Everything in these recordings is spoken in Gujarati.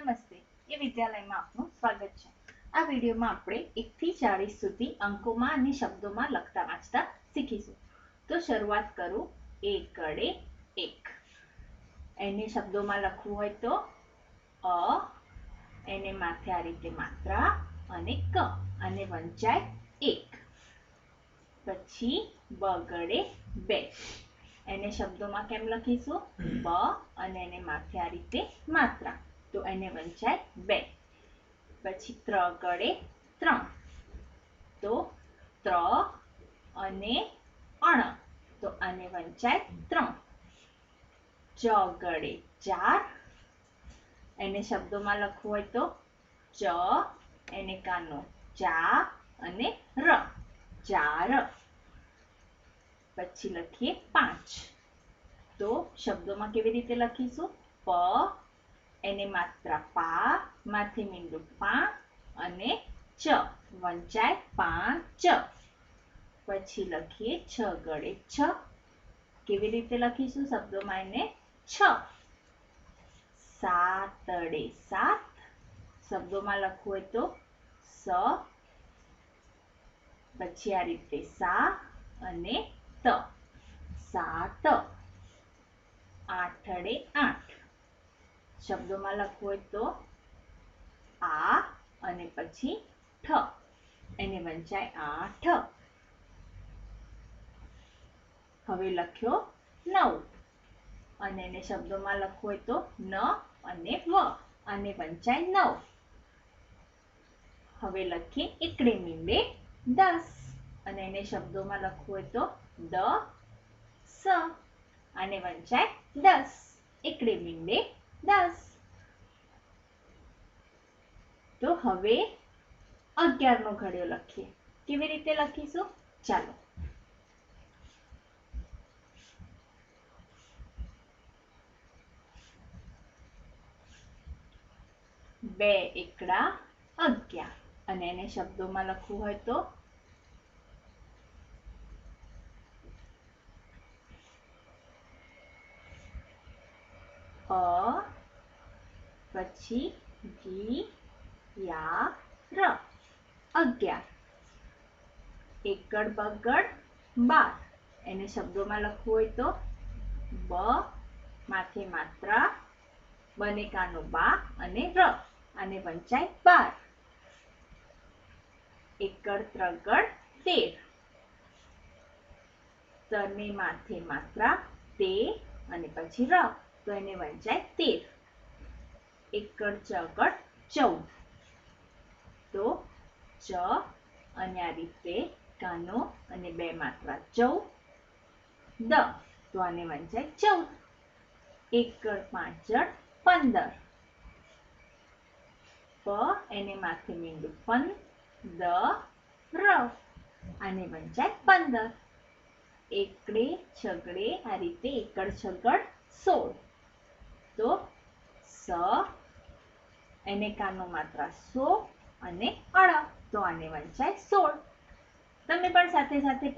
નમસ્તે. એ વિદ્યાલયમાં આપનું સ્વાગત છે. આ વિડીયોમાં આપણે એકથી ચાળીસ સુધી અંકોમાં અને શબ્દોમાં લખતા વાંચતા શીખીશું. તો શરૂઆત કરું. એક ગળે એક. એને શબ્દોમાં લખવું હોય તો અ, એને માથે આ રીતે માત્રા અને ક અને વંચાય એક. પછી બગડે બે. એને શબ્દોમાં કેમ લખીશું? બ અને એને માથે આ રીતે માત્રા. તો એને વંચાય બે. પછી ત્ર ગળે ત્રણ. તો ત્ર અને અણ. તો આને વંચાય ત્રણ. ચ ગળે ચાર. એને શબ્દોમાં લખવું હોય તો ચ, એને કાનો ચા અને ર. ચાર. પછી લખીએ પાંચ. તો શબ્દોમાં કેવી રીતે લખીશું? પ એને માત્ર પા માંથી મીંડું પા અને ચ વંચાય પાંચ. પછી લખીએ છ ગળે છ. કેવી રીતે લખીશું? શબ્દોમાં એને છ. સાતડે સાત. શબ્દોમાં લખવું હોય તો સ. પછી આ રીતે સા અને ત. સાત. આઠડે આઠ. શબ્દોમાં લખવું તો આ અને પછી ઠ. એને વંચાય આઠ હવે લખ્યો નવ. અને એને શબ્દોમાં લખવું તો ન અને વ. અને વંચાય નવ. હવે લખીએ એકડે મીંડે દસ. અને એને શબ્દોમાં લખવું હોય તો દ, સ. અને વંચાય દસ. એકડે મીંડે દસ. તો હવે અગિયારનો ઘડિયો લખીએ. કેવી રીતે લખીશું? ચાલો. બે એકડા અગિયાર. અને એને શબ્દોમાં લખવું હોય તો? અ પછી જી, યા, ર. અગિયાર. એકડ બગડ બાર. એને શબ્દોમાં લખવું હોય તો બ, માથે માત્રા, બને કાનો બા અને ર. અને વંચાય બાર. એકડ ત્રગડ તેર. તને માથે માત્રા, તે અને પછી ર. તો એને વંચાય તેર. એકડ ચગડ ચૌદ. તો ચ અને આ રીતે કાનો અને બે માત્રા ચૌદ. દ, તો આને વંચાય ચૌદ. એકડ પાંચડ પંદર. પ એને માથે મીંડું પન, દ, ર. આને વંચાય પંદર. એકડે, છગડે, આ રીતે એકડ, છગડ, સોળ. તો સ એને કાનો માત્રા સો અને અળ તો આને વંચાય સોળ. તમે પણ સાથે સાથે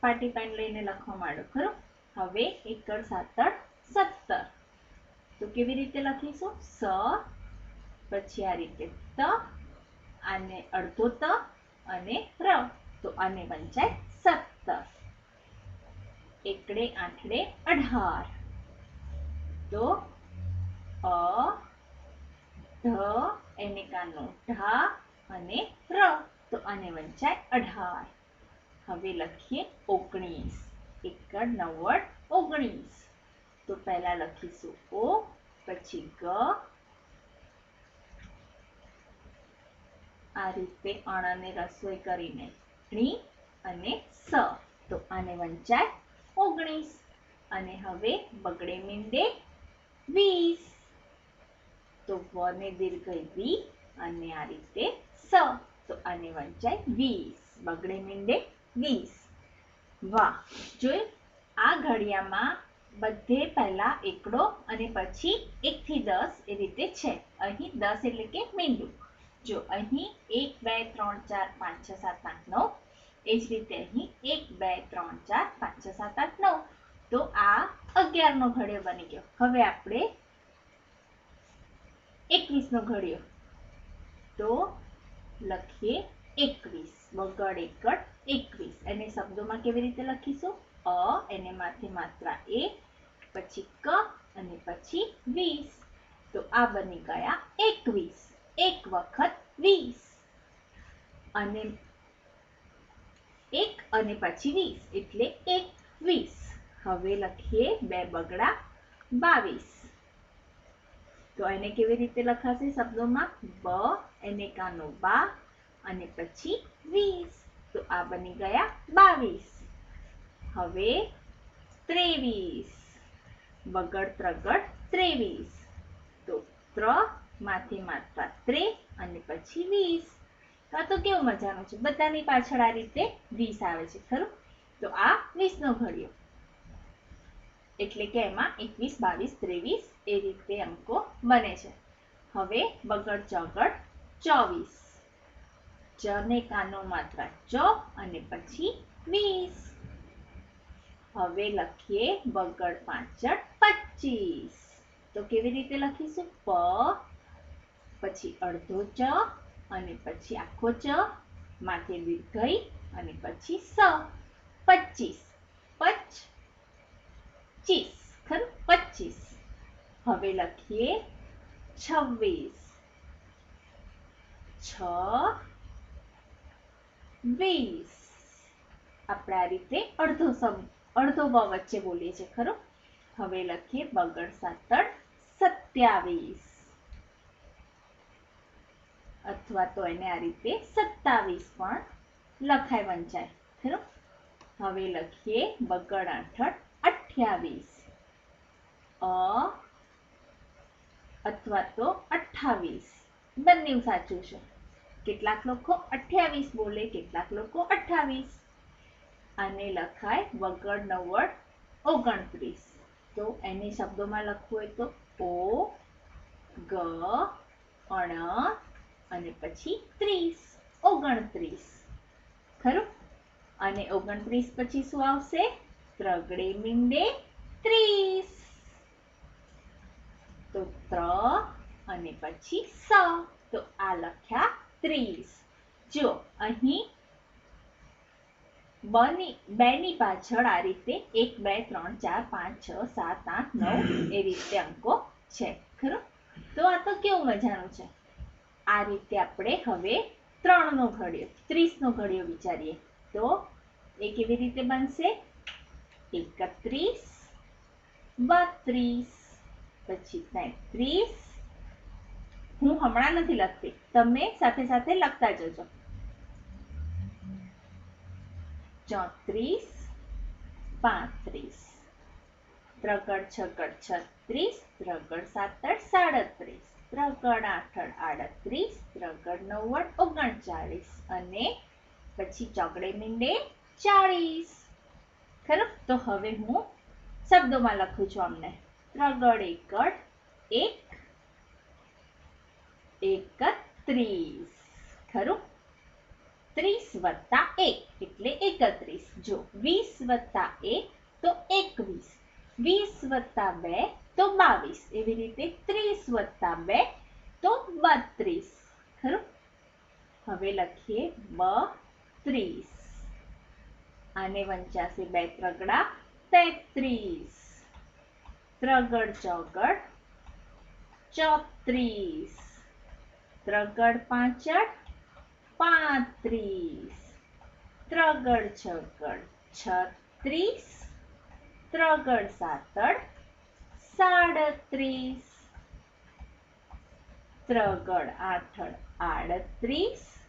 પાટી પેન લઈને લખવા માંડો, ખરું? હવે એકડ સાતડ સત્તર. તો કેવી રીતે લખીશું? સ, પછી આ રીતે ત, આને અડધો ત અને ર. તો આને વંચાય સત્તર. એકડે આઠડે અઢાર. તો અ ધ એને કાનો ઢા અને ર. તો આને વંચાય અઢાર. હવે લખીએ ઓગણીસ. એકડ નવ્વડ ઓગણીસ. તો પહેલા લખીશું ઓ, પછી ગ. આ રીતે અણને રસોઈ કરીને ણી અને સ. તો આને વંચાય ઓગણીસ. અને હવે બગડે મીંડે વીસ. તો વને દીર્ઘ વી અને આ રીતે સ. તો આને વંચાય વીસ. બગડે મીંડે વીસ. વાહ. જોઈ આ ઘડિયામાં બધે પહેલા એકડો અને પછી એકથી દસ એ રીતે છે. અહીં દસ એટલે કે મીંડું. જો અહીં એક, બે, ત્રણ, ચાર, પાંચ, છ, સાત, આઠ, નવ. એ જ રીતે અહીં એક, બે, ત્રણ, ચાર, પાંચ, છ, સાત, આઠ, નવ. તો આ અગિયારનો ઘડિયો બની ગયો. હવે આપણે એકવીસનો ઘડ્યો. તો લખીએ એકવીસ. બગડ એકડ એકવીસ. એને શબ્દોમાં કેવી રીતે લખીશું? અ, એને માથે માત્રા એ, પછી ક, અને પછી વીસ. તો આ બની ગયા એકવીસ. એક વખત વીસ. અને એક અને પછી વીસ. એટલે એક વીસ હવે લખીએ બે બગડા બાવીસ. તો એને કેવી રીતે લખાશે? શબ્દોમાં બ, એને કાનો બા, અને પછી વીસ. તો આ બની ગયા બાવીસ. હવે ત્રેવીસ. બગડ ત્રગડ ત્રેવીસ. તો ત્ર માથે માથા ત્રે અને પછી વીસ. આ તો કેવું મજાનું છે? બધાની પાછળ આ રીતે વીસ આવે છે, ખરું? તો આ વીસનો ઘડિયો. એટલે કે એમાં એકવીસ, બાવીસ, ત્રેવીસ એ રીતે અંકો બને છે. હવે બગડ ચોગડ ચોવીસ. ચ ને કાનો માત્ર ચ અને પછી વીસ. હવે લખીએ બગડ, પાંચડ, પચીસ. તો કેવી રીતે લખીશું? પ, પછી અડધો ચ અને પછી આખો ચ માથે દીર્ઘઈ અને પછી સ. પચીસ. પચ ચીસ ખરું પચીસ. હવે લખીએ છવ્વીસ. છ વીસ આપણે આ રીતે અડધો અડધો બ વચ્ચે બોલીએ છીએ, ખરું? હવે લખીએ બગડ સાતડ સત્યાવીસ. અથવા તો એને આ રીતે સત્તાવીસ પણ લખાય વંચાય, ખરું? હવે લખીએ બગડ આઠડ અઠ્યાવીસ. અ અથવા તો અઠ્ઠાવીસ. બંને સાચું છે. કેટલાક લોકો અઠ્યાવીસ બોલે, કેટલાક લોકો અઠ્ઠાવીસ. આને લખાય વગર નવ્વડ ઓગણત્રીસ. તો એને શબ્દોમાં લખવું હોય તો ઓ, ગ, અણ અને પછી ત્રીસ. ઓગણત્રીસ. ખરું? અને ઓગણત્રીસ પછી શું આવશે? ત્રગડે મીંડે ત્રીસ. તો ત્ર અને પછી સ. તો આ લખ્યા ત્રીસ. જો અહીં બની, બેની પાછળ આ રીતે એક, બે, ત્રણ, ચાર, પાંચ, છ, સાત, આઠ, નવ એ રીતે અંકો છે. ખરું? તો આ તો કેવું મજાનું છે? આ રીતે આપણે હવે ત્રણનો ઘડિયો, ત્રીસનો ઘડિયો વિચારીએ. તો એ કેવી રીતે બનશે? એકત્રીસ બત્રીસ પછી તેત્રીસ હું હમણાં નથી લખતી. તમે સાથે સાથે લખતા જજો. ચોત્રીસ, પાંત્રીસ. ત્રગડ છગડ, છત્રીસ. ત્રગડ સાતડ, સાડત્રીસ. ત્રગડ આઠડ, આડત્રીસ. ત્રગડ નવ્વડ ઓગણચાળીસ. અને પછી ચોગડે મીંડે ચાળીસ. ખરું તો હવે હું શબ્દોમાં લખું છું અમને ત્રગડ એકડ એક એકત્રીસ ખરું ત્રીસ વત્તા એક એટલે એકત્રીસ જો વીસ વત્તા એક તો એકવીસ વીસ વત્તા બે તો બાવીસ એવી રીતે ત્રીસ વત્તા બે તો બત્રીસ ખરું હવે લખીએ બત્રીસ આને વંચાશે બે ત્રગડા તેત્રીસ. ત્રગડ ચોગડ ચોત્રીસ. ત્રગડ પાંચડ પાંત્રીસ. ત્રગડ છગડ છત્રીસ. ત્રગડ સાતડ સાડત્રીસ. ત્રગડ આઠડ આડત્રીસ.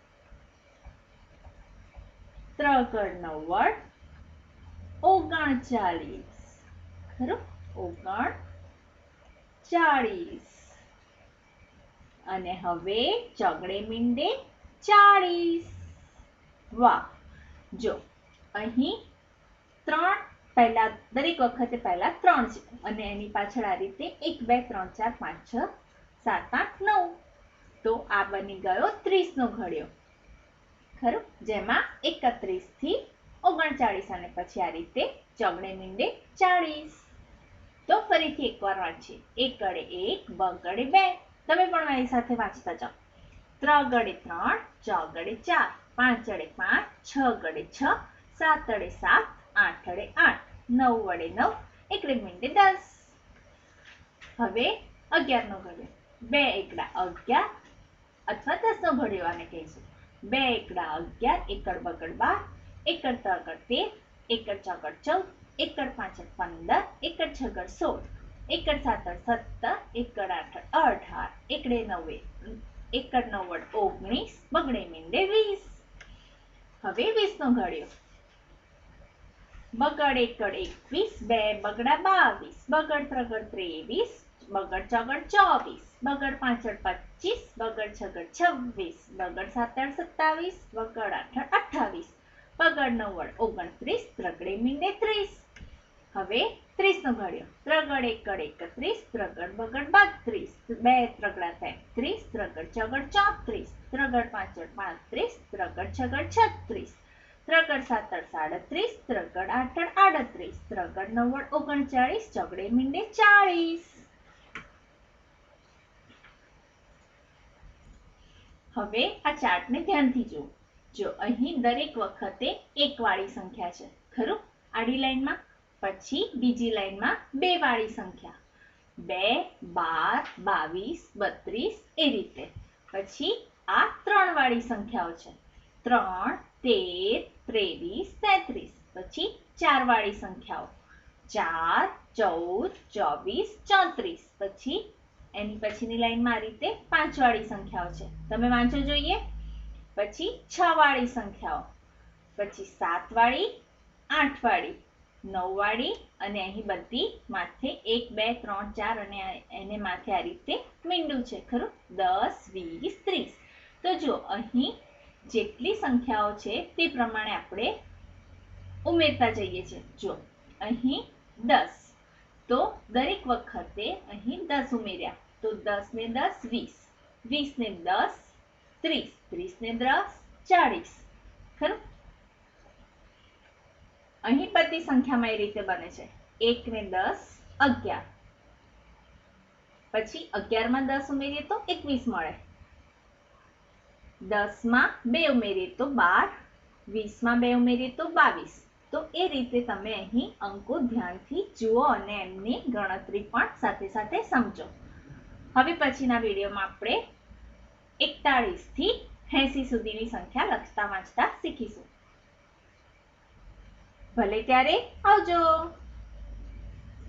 ત્રગડ નવ્વડ ઓગણચાલીસ. ખરું? ઓગણ ચાળીસ અને હવે ચગડે મીંડે ચાળીસ. વાહ! જો, અહીં ત્રણ, પહેલા, દરેક વખતે પહેલા ત્રણ છે. અને એની પાછળ આ રીતે એક, બે, ત્રણ, ચાર, પાંચ, છ, સાત, આઠ, નવ. તો આ બની ગયો ત્રીસનો ઘડિયો. ખરું? જેમાં એકત્રીસથી ઓગણચાળીસ અને પછી આ રીતે ચગડે મીંડે ચાળીસ. તો ફરીથી એકવાર વાંચીએ. એક ગળે એક, બ ગળે બે. તમે પણ મારી સાથે વાંચતા જાઓ. ગળે ત્રણ ચ ગળે ચાર. પાંચ અડે પાંચ, છ ગળે છ, સાત અડે સાત, આઠ અડે આઠ, નવ વડે નવ એકડે મીંડે દસ. હવે અગિયારનો ઘડિયો બે એકડા અગિયાર અથવા દસનો ઘડિયો આને કહીશું. બે એકડા અગિયાર, એકડ બગડ બાર, એકડ ત્રગડ તેર, એકડ ચોગડ ચૌદ, એકડ પાંચડ પંદર, એકડ છગડ સોળ, એકડ સાતડ સત્તર, એકડ આઠ અઢાર, એકડે નવે એકડ નવ્વડ ઓગણીસ, બગડે મીંડે વીસ. હવે વીસનો ઘડ્યો. બગડ એકડ એકવીસ, બે બગડા બાવીસ, બગડ ત્રગડ ત્રેવીસ બગડ ચોગડ ચોવીસ, બગડ પાછળ પચીસ, બગડ છગડ છવ્વીસ, બગડ સાતડ સત્તાવીસ, બગડ આઠડ અઠાવીસ બગડ નવ્વડ ઓગણત્રીસ ત્રગડે મીંડે ત્રીસ. હવે ત્રીસનો ઘડ્યો. ત્રગડ એકડ એકત્રીસ ત્રગડ બગડ બત્રીસ. બે ત્રગડા તેત્રીસ ત્રગડ ચગડ ચોત્રીસ ત્રગડ પાંચડ પાંત્રીસ ત્રગડ છગડ છત્રીસ. ત્રગડ સાતડ સાડત્રીસ ત્રગડ આઠડ આડત્રીસ ત્રગડ નવ્વડ ઓગણચાળીસ, ચગડે મીંડે ચાળીસ. હવે આ ચાર્ટને ધ્યાનથી જુઓ. જો અહીં દરેક વખતે એક વાળી સંખ્યા છે, ખરું? આડી લાઈનમાં પછી બીજી લાઈનમાં બે વાળી સંખ્યા. બે, બાર, બાવીસ, બત્રીસ, એ રીતે. પછી આ ત્રણ વાળી સંખ્યાઓ છે. ત્રણ, તેર, ત્રેવીસ, તેત્રીસ. પછી ચાર વાળી સંખ્યાઓ. ચાર, ચૌદ, ચોવીસ, ચોત્રીસ. પછી એની પછીની લાઈનમાં આ રીતે પાંચ વાળી સંખ્યાઓ છે. તમે વાંચો જોઈએ. પછી છ વાળી સંખ્યાઓ. પછી સાત વાળી આઠ વાળી નવ વાળી અને અહીં બધી માથે એક, બે, ત્રણ, ચાર અને એને માથે આ રીતે મીંડું છે. ખરું? દસ, વીસ, ત્રીસ. તો જો અહીં જેટલી સંખ્યાઓ છે તે પ્રમાણે આપણે ઉમેરતા જઈએ છીએ. જો અહીં દસ. તો દરેક વખતે અહીં દસ ઉમેર્યા. તો દસ ને દસ વીસ વીસ ને દસ ત્રીસ ત્રીસ ને દસ ચાળીસ ખરું અહીં બધી સંખ્યામાં એ રીતે બને છે. એક ને દસ, અગિયાર. પછી અગિયારમાં દસ ઉમેરીએ તો એકવીસ મળે. દસમાં બે ઉમેરીએ તો બાર. વીસમાં બે ઉમેરીએ તો બાવીસ. તો એ રીતે તમે અહીં અંકો ધ્યાનથી જુઓ અને એમની ગણતરી પણ સાથે સાથે સમજો. હવે પછીના વિડીયોમાં આપણે એકતાળીસથી એસી સુધીની સંખ્યા લખતા વાંચતા શીખીશું. ભલે ત્યારે આવજો.